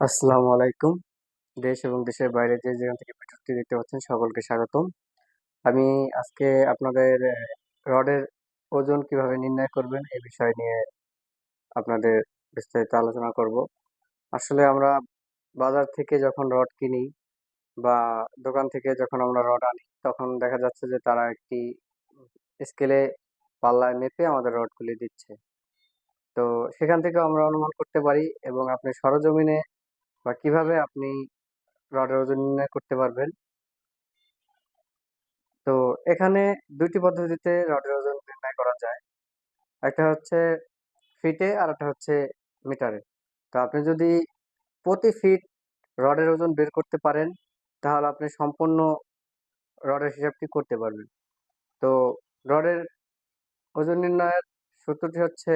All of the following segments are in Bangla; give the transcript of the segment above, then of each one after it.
আসসালামু আলাইকুম। দেশ এবং দেশের বাইরে যে যেখান থেকে ভিডিওটি দেখতে পাচ্ছেন, সকলকে স্বাগতম। আমি আজকে আপনাদের রডের ওজন কীভাবে নির্ণয় করবেন এই বিষয় নিয়ে আপনাদের বিস্তারিত আলোচনা করব। আসলে আমরা বাজার থেকে যখন রড কিনি বা দোকান থেকে যখন আমরা রড আনি, তখন দেখা যাচ্ছে যে তারা একটি স্কেলে পাল্লায় মেপে আমাদের রডগুলি দিচ্ছে। তো সেখান থেকে আমরা অনুমান করতে পারি এবং আপনি সরজমিনে বা কীভাবে আপনি রডের ওজন নির্ণয় করতে পারবেন? তো এখানে দুটি পদ্ধতিতে রডের ওজন নির্ণয় করা যায়। একটা হচ্ছে ফিটে আর একটা হচ্ছে মিটারে। তো আপনি যদি প্রতি ফিট রডের ওজন বের করতে পারেন, তাহলে আপনি সম্পূর্ণ রডের হিসাবটি করতে পারবেন। তো রডের ওজন নির্ণয়ের সূত্রটি হচ্ছে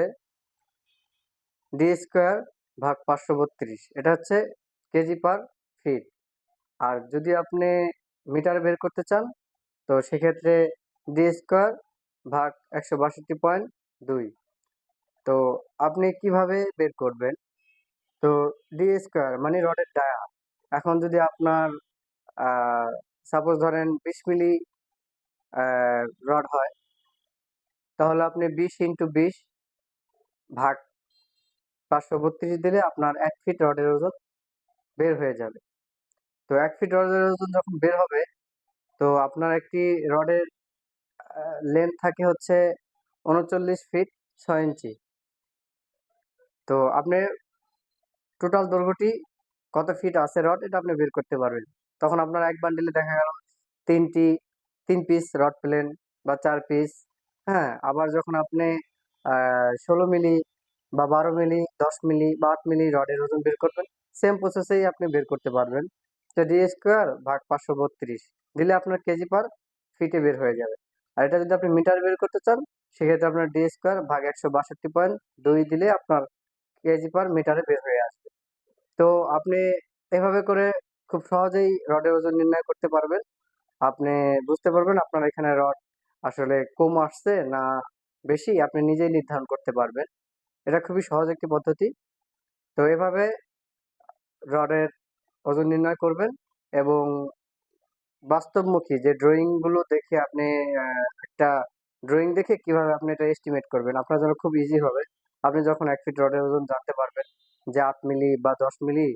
ডি স্কোয়ার ভাগ পাঁচশো বত্রিশ। এটা হচ্ছে কেজি পার ফিট। আর যদি আপনি মিটার বের করতে চান, তো সেক্ষেত্রে ডি স্কোয়ার ভাগ একশো বাষট্টি পয়েন্ট দুই। তো আপনি কীভাবে বের করবেন? তো ডি স্কোয়ার মানে রডের ডায়া এখন যদি আপনার সাপোজ ধরেন বিশ মিলি রড হয়, তাহলে আপনি বিশ ইন্টু বিশ ভাগ পাঁচশো বত্রিশ দিলে আপনার এক ফিট রডের ওজন বের হয়ে যাবে। তো এক ফিট রডের ওজন যখন বের হবে, তো আপনার একটি রডের লেন্থ থাকে হচ্ছে উনচল্লিশ ফিট ছয় ইঞ্চি। তো আপনি টোটাল দৈর্ঘ্যটি কত ফিট আছে রড, এটা আপনি বের করতে পারবেন। তখন আপনার এক বান্ডিলে দেখা গেল তিনটি, তিন পিস রড পেলেন বা চার পিস হ্যাঁ? আবার যখন আপনি ষোলো মিলি বা বারো মিলি, দশ মিলি বা আট মিলি রডের ওজন বের করবেন। সেম প্রসেসেই আপনি বের করতে পারবেন। তো ডি স্কোয়ার ভাগ পাঁচশো বত্রিশ। দিলে আপনার কেজি পার ফিটে বের হয়ে যাবে। আর এটা যদি আপনি মিটার বের করতে চান, সেক্ষেত্রে আপনার ডি স্কোয়ার ভাগ একশো বাষট্টি পয়েন্ট দুই দিলে আপনার কেজি পার মিটারে বের হয়ে আসবে। তো আপনি এভাবে করে খুব সহজেই রডের ওজন নির্ণয় করতে পারবেন। আপনি বুঝতে পারবেন আপনার এখানে রড আসলে কম আসছে না বেশি, আপনি নিজেই নির্ধারণ করতে পারবেন। এটা খুবই সহজ একটি পদ্ধতি। তো এভাবে রডের ওজন নির্ণয় করবেন এবং বাস্তবমুখী যে ড্রয়িংগুলো দেখে আপনি একটা ড্রয়িং দেখে কীভাবে আপনি এটা এস্টিমেট করবেন, আপনার জন্য খুব ইজি হবে। আপনি যখন এক ফিট রডের ওজন জানতে পারবেন যে আট মিলি বা দশ মিলি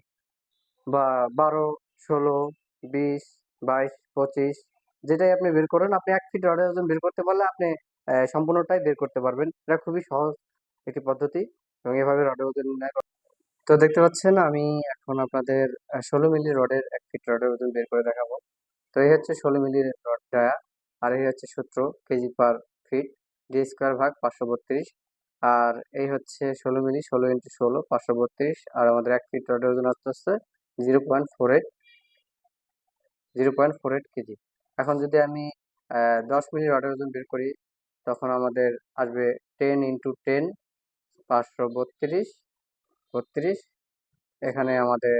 বা বারো, ষোলো, বিশ, বাইশ, পঁচিশ, যেটাই আপনি বের করেন, আপনি এক ফিট রডের ওজন বের করতে পারলে আপনি সম্পূর্ণটাই বের করতে পারবেন। এটা খুবই সহজ একটি পদ্ধতি এবং এভাবে রডের ওজন নির্ণয় তো দেখতে পাচ্ছেন, আমি এখন আপনাদের ষোলো মিলি রডের এক ফিট রডের ওজন বের করে দেখাবো। তো এই হচ্ছে ষোলো মিলি রড ডায়া আর এই হচ্ছে সূত্র KG per feet D square ভাগ পাঁচশো বত্রিশ। আর এই হচ্ছে ষোলো মিলি, ষোলো ইন্টু ষোলো, পাঁচশো বত্রিশ। আর আমাদের এক ফিট রডের ওজন আসতে আসতে zero point four eight, zero point four eight KG এখন যদি আমি দশ মিলি রডের ওজন বের করি, তখন আমাদের আসবে টেন ইন্টু টেন পাঁচশো বত্রিশ বত্রিশ। এখানে আমাদের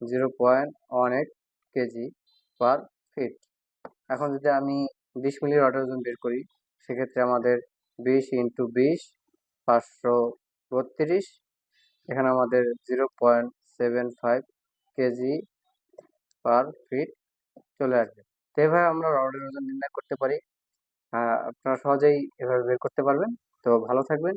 zero point one eight KG per feet. এখন যদি আমি বিশ মিলি রডের ওজন বের করি, সেক্ষেত্রে আমাদের বিশ ইন্টু বিশ, পাঁচশো বত্রিশ। এখানে আমাদের zero point seven five KG per feet চলে আসবে। তো এভাবে আমরা রডের ওজন নির্ণয় করতে পারি। আপনারা সহজেই এভাবে বের করতে পারবেন। তো ভালো থাকবেন।